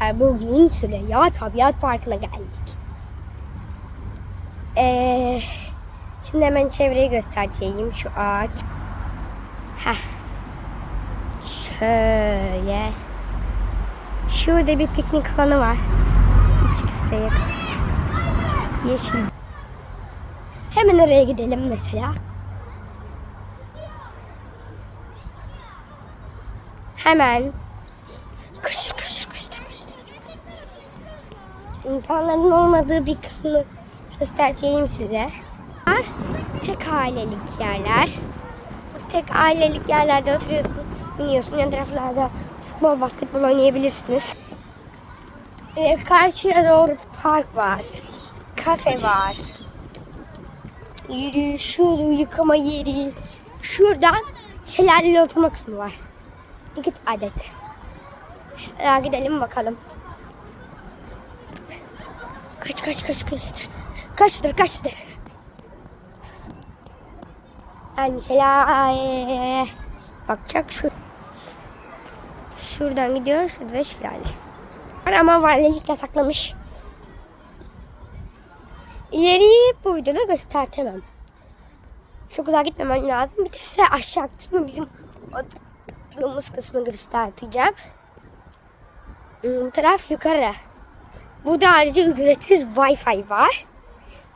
bugün Süreyya Tabiat Parkı'na geldik. Ee, şimdi hemen çevreyi göstereyim şu ağaç. Heh. Şöyle. Şurada bir piknik alanı var. Hiç yakın. Yeşil. Hemen oraya gidelim mesela. Hemen İnsanların olmadığı bir kısmını göstereyim size. Var, Tek ailelik yerler. Tek ailelik yerlerde oturuyorsun, biniyorsun. Yan taraflarda futbol, basketbol oynayabilirsiniz. Ee, karşıya doğru park var. Kafe var. Yürüyüş yolu, yıkama yeri. Şuradan şelaleli oturma kısmı var. İki adet. Ya gidelim bakalım. Kaç kaç kaç kaçtır. Kaçtır kaçtır. Yani şelale. Bakacak şu. Şuradan gidiyor. Şurada da şelale. Ama valilik yasaklamış. İleriyi bu videoda göstertemem. Çok uzağa gitmemem lazım. Bir de size aşağı kısmı bizim oturduğumuz kısmı göstereceğim. Bu taraf yukarı. Burada ayrıca ücretsiz Wi-Fi var.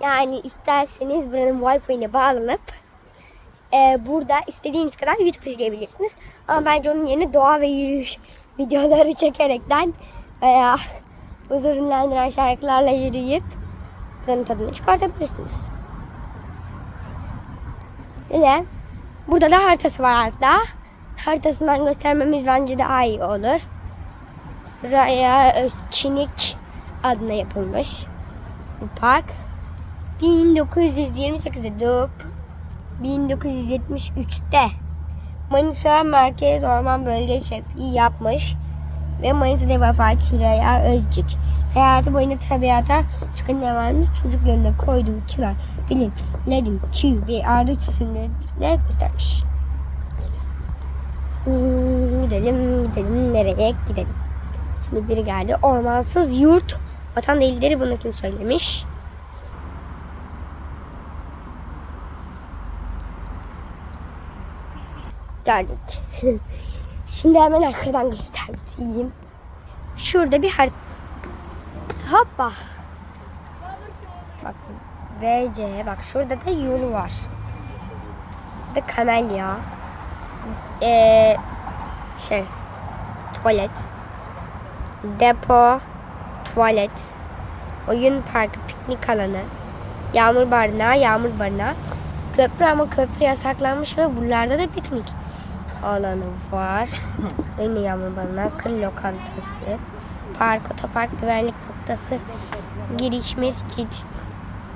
Yani isterseniz buranın Wi-Fi'ine bağlanıp e, burada istediğiniz kadar YouTube izleyebilirsiniz. Ama bence onun yerine doğa ve yürüyüş videoları çekerekten veya huzur dinlendiren şarkılarla yürüyüp buranın tadını çıkartabilirsiniz. Öyle. Burada da haritası var hatta. Haritasından göstermemiz bence daha iyi olur. Sıraya Özçinik adına yapılmış bu park. 1928'de doğup 1973'te Manisa Merkez Orman Bölge Şefliği yapmış ve Manisa'da vefat Süreyya Özcik. Hayatı boyunca tabiata çıkan ne varmış çocuklarına koyduğu çınar, bilim, ledin, çiğ ve ağrı çizimlerine göstermiş. Hmm, gidelim gidelim nereye gidelim. Şimdi biri geldi. Ormansız yurt vatan değildir. Bunu kim söylemiş? Gördük. Şimdi hemen arkadan göstereyim. Şurada bir harita. Hoppa. Bak VC bak şurada da yolu var. Burada kamelya. Ee, şey tuvalet depo, tuvalet, oyun parkı, piknik alanı, yağmur barınağı, yağmur barınağı, köprü ama köprü yasaklanmış ve buralarda da piknik alanı var. Yine yağmur barınağı, kır lokantası, park, otopark, güvenlik noktası, giriş mescit,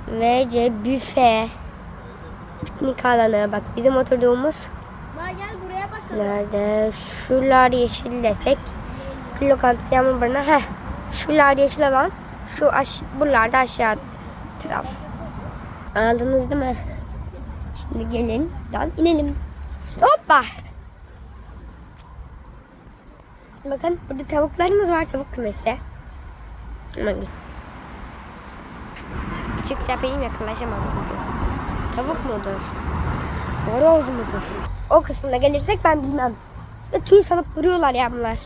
VC, büfe, piknik alanı. Bak bizim oturduğumuz gel buraya bakalım. nerede? Şuralar yeşil desek lokantası yağmur barınağı. Heh. Şuralar yeşil alan. Şu aş buralarda aşağı taraf. Anladınız değil mi? Şimdi gelin. Dan inelim. Hoppa. Bakın burada tavuklarımız var. Tavuk kümesi. Hemen git. Küçük sepeyim yakınlaşamam. Tavuk mudur? Horoz mudur? O kısmına gelirsek ben bilmem. Ve tüy salıp duruyorlar ya bunlar.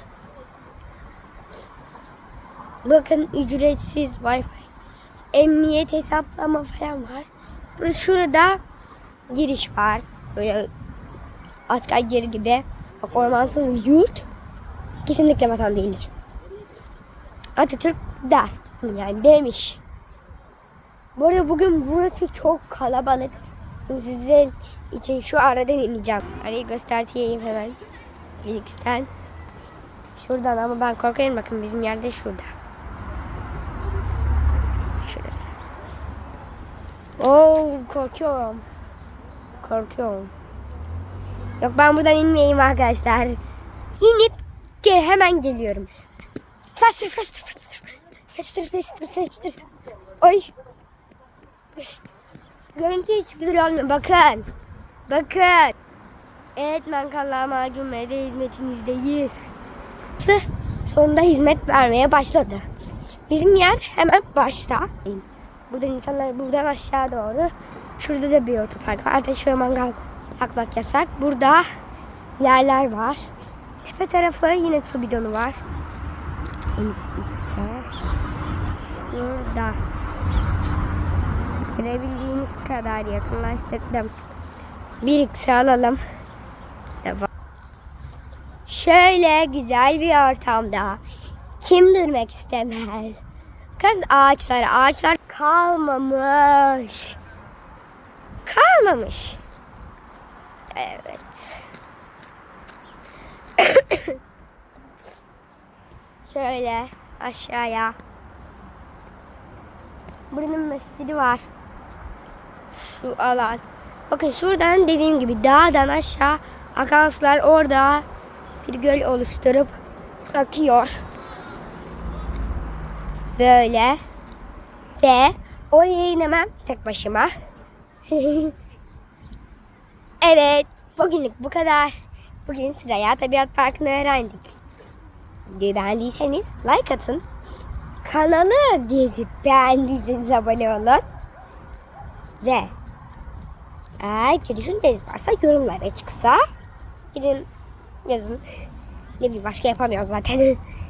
Bakın ücretsiz Wi-Fi. Emniyet hesaplama falan var. Burada şurada giriş var. Böyle asker yeri gibi. Bak ormansız yurt. Kesinlikle vatan değildir. Atatürk der. Yani demiş. Bu arada bugün burası çok kalabalık. Sizin için şu aradan ineceğim. Arayı göstereyim hemen. Felix'ten. Şuradan ama ben korkarım bakın bizim yerde şurada. Oo korkuyorum. Korkuyorum. Yok ben buradan inmeyeyim arkadaşlar. İnip gel hemen geliyorum. Faster faster faster. Faster faster faster. Ay. Görüntü hiç güzel olmuyor. Bakın. Bakın. Evet Mankallah macun medya hizmetinizdeyiz. sonunda hizmet vermeye başladı. Bizim yer hemen başta. Burada insanlar buradan aşağı doğru. Şurada da bir otopark var. Artık şöyle mangal yakmak yasak. Burada yerler var. Tepe tarafı yine su bidonu var. Şurada. Görebildiğiniz kadar yakınlaştırdım. Bir ikisi alalım. Şöyle güzel bir ortamda kim durmak istemez? Bakın ağaçlar, ağaçlar kalmamış. Kalmamış. Evet. Şöyle aşağıya. Buranın mescidi var. Şu alan. Bakın şuradan dediğim gibi dağdan aşağı akan sular orada bir göl oluşturup akıyor. Böyle. Ve oraya inemem tek başıma. evet. Bugünlük bu kadar. Bugün sıraya Tabiat Parkı'nı öğrendik. Beğendiyseniz like atın. Kanalı gezip beğendiyseniz abone olun. Ve eğer ki düşünceniz varsa yorumlara çıksa gidin yazın. Ne bir başka yapamıyoruz zaten.